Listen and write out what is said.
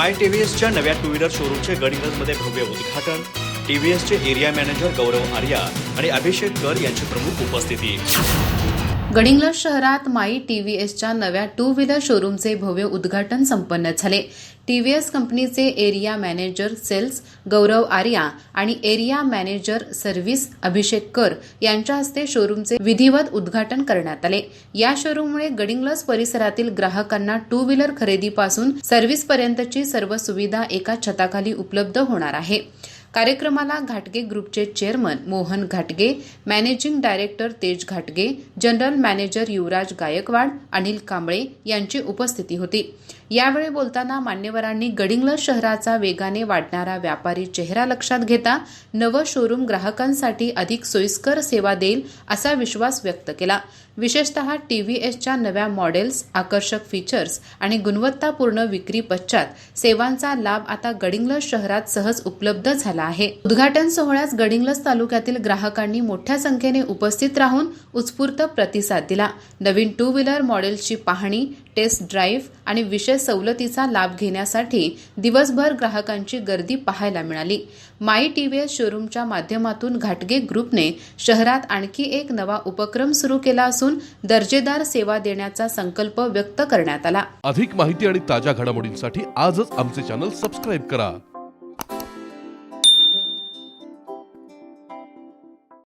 माय टीव्हीएसच्या नव्या two wheeler शोरूमचे गडिंग्लजमध्ये भव्य उद्घाटन टीव्हीएसचे एरिया मॅनेजर गौरव आर्या आणि अभिषेक कर यांची प्रमुख उपस्थिती. गडिंग्लज शहरात माई टी व्ही एसच्या नव्या टू व्हीलर शोरूमचे भव्य उद्घाटन संपन्न झाले. टी व्ही एस कंपनीचे area manager sales Gaurav Arya आणि एरिया मॅनेजर सर्व्हिस अभिषेक कर यांच्या हस्ते शोरूमचे विधिवत उद्घाटन करण्यात आले. या शोरूममुळे गडिंग्लज परिसरातील ग्राहकांना टू व्हीलर खरेदीपासून सर्व्हिसपर्यंतची सर्व सुविधा एका छताखाली उपलब्ध होणार आहे. कार्यक्रमाला घाटगे ग्रुपचे चेअरमन मोहन घाटगे मॅनेजिंग डायरेक्टर तेज घाटगे जनरल मॅनेजर युवराज गायकवाड अनिल कांबळे यांची उपस्थिती होती. यावेळी बोलताना मान्यवरांनी गडिंग्लज शहराचा वेगाने वाढणारा व्यापारी चेहरा लक्षात घेता नवं शोरूम ग्राहकांसाठी अधिक सोयीस्कर सेवा देईल असा विश्वास व्यक्त केला. विशेषतः टीव्हीएसच्या नव्या मॉडेल्स आकर्षक फीचर्स आणि गुणवत्तापूर्ण विक्री पश्चात सेवांचा लाभ आता गडिंग्लज शहरात सहज उपलब्ध झाला आहे. उद्घाटन सोहळ्यास गडिंग्लज तालुक्यातील ग्राहकांनी मोठ्या संख्येने उपस्थित राहून उत्स्फूर्त प्रतिसाद दिला. नवीन टू व्हीलर मॉडेलची पाहणी टेस्ट ड्राईव्ह आणि विशेष सवलतीचा लाभ घेण्यासाठी दिवसभर ग्राहकांची गर्दी पाहायला मिळाली. माई टीव्हीएस शोरूमच्या माध्यमातून घाटगे ग्रुपने शहरात आणखी एक नवा उपक्रम सुरू केला असून दर्जेदार सेवा देण्याचा संकल्प व्यक्त करण्यात आला. अधिक माहिती आणि ताज्या घडामोडींसाठी आजच आमचे चॅनल सबस्क्राईब करा.